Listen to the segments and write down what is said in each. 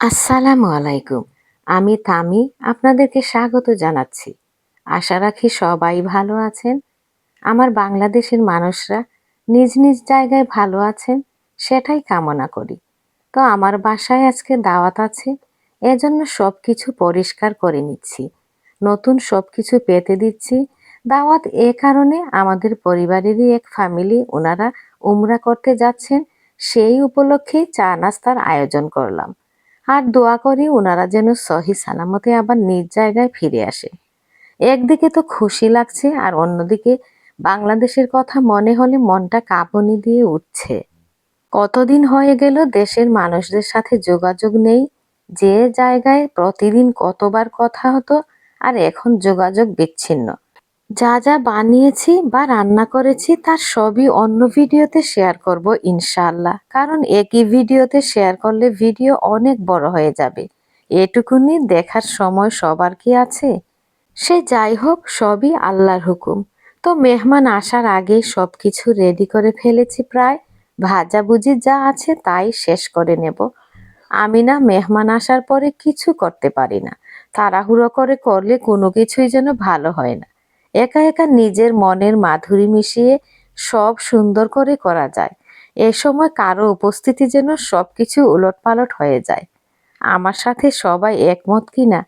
আসসালামু আলাইকুম। আমি তামি, আপনাদেরকে স্বাগত জানাচ্ছি। আশা রাখি সবাই ভালো আছেন। আমার বাংলাদেশের মানুষরা নিজ নিজ জায়গায় ভালো আছেন, সেটাই কামনা করি। তো আমার বাসায় আজকে দাওয়াত আছে, এজন্য সব কিছু পরিষ্কার করে নিচ্ছি। নতুন সব কিছু পেতে দিচ্ছি। দাওয়াত এ কারণে আমাদের পরিবারেরই এক ফ্যামিলি ওনারা উমরা করতে যাচ্ছেন, সেই উপলক্ষে চা নাস্তার আয়োজন করলাম। আর দোয়া করি ওনারা যেন সহি সালামতে আবার নিজ জায়গায় ফিরে আসে। একদিকে তো খুশি লাগছে আর অন্যদিকে বাংলাদেশের কথা মনে হলে মনটা কাঁপনি দিয়ে উঠছে। কতদিন হয়ে গেল দেশের মানুষদের সাথে যোগাযোগ নেই, যে জায়গায় প্রতিদিন কতবার কথা হতো আর এখন যোগাযোগ বিচ্ছিন্ন। যা যা বানিয়েছি বা রান্না করেছি তার সবই অন্য ভিডিওতে শেয়ার করব ইনশাআল্লাহ। কারণ একই ভিডিওতে শেয়ার করলে ভিডিও অনেক বড় হয়ে যাবে। এটুকুনি দেখার সময় সবার কি আছে? সে যাই হোক, সবই আল্লাহর হুকুম। তো মেহমান আসার আগে সব কিছু রেডি করে ফেলেছি প্রায়। ভাজাভুজি যা আছে তাই শেষ করে নেব। আমি না মেহমান আসার পরে কিছু করতে পারি না। তাড়াহুড়ো করে করলে কোনো কিছুই যেন ভালো হয় না। একা একা নিজের মনের মাধুরী মিশিয়ে সব সুন্দর করে করা যায়। এ সময় কারও উপস্থিতি যেন সব কিছু উলটপালট হয়ে যায়। আমার সাথে সবাই একমত কিনা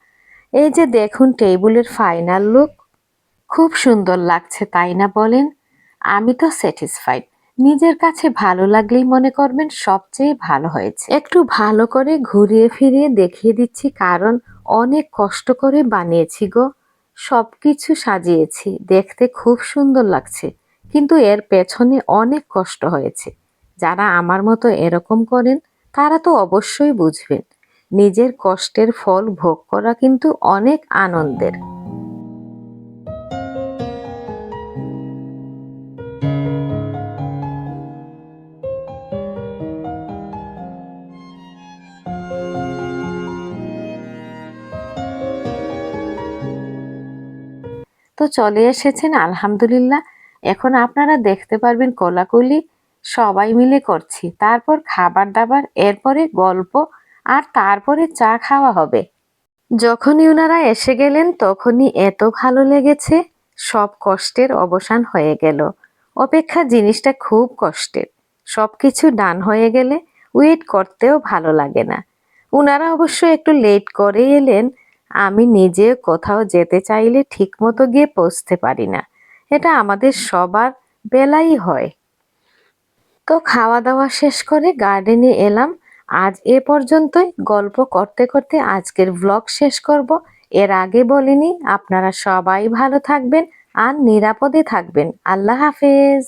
এই যে দেখুন টেবিলের ফাইনাল লুক। খুব সুন্দর লাগছে, তাই না বলেন? আমি তো স্যাটিসফাইড। নিজের কাছে ভালো লাগলেই মনে করবেন সবচেয়ে ভালো হয়েছে। একটু ভালো করে ঘুরিয়ে ফিরিয়ে দেখিয়ে দিচ্ছি, কারণ অনেক কষ্ট করে বানিয়েছি গো। সব কিছু সাজিয়েছি, দেখতে খুব সুন্দর লাগছে, কিন্তু এর পেছনে অনেক কষ্ট হয়েছে। যারা আমার মতো এরকম করেন, তারা তো অবশ্যই বুঝবেন, নিজের কষ্টের ফল ভোগ করা কিন্তু অনেক আনন্দের। তো চলে এসেছেন, আলহামদুলিল্লাহ। এখন আপনারা দেখতে পারবেন কোলাকুলি, সবাই মিলে করছি। তারপর খাবার দাবার, এরপরে গল্প, আর তারপরে চা খাওয়া হবে। যখনই ওনারা এসে গেলেন, তখনই এত ভালো লেগেছে, সব কষ্টের অবসান হয়ে গেল। অপেক্ষা জিনিসটা খুব কষ্টের। সব কিছু ডান হয়ে গেলে ওয়েট করতেও ভালো লাগে না। উনারা অবশ্য একটু লেট করে এলেন আমি নিজে কোথাও যেতে চাইলে ঠিকমতো গিয়ে পৌঁছতে পারি না। এটা আমাদের সবার বেলাই হয়। তো খাওয়া দাওয়া শেষ করে গার্ডেনে এলাম। আজ এ পর্যন্তই। গল্প করতে করতে আজকের ব্লগ শেষ করব। এর আগে বলিনি, আপনারা সবাই ভালো থাকবেন আর নিরাপদে থাকবেন। আল্লাহ হাফেজ।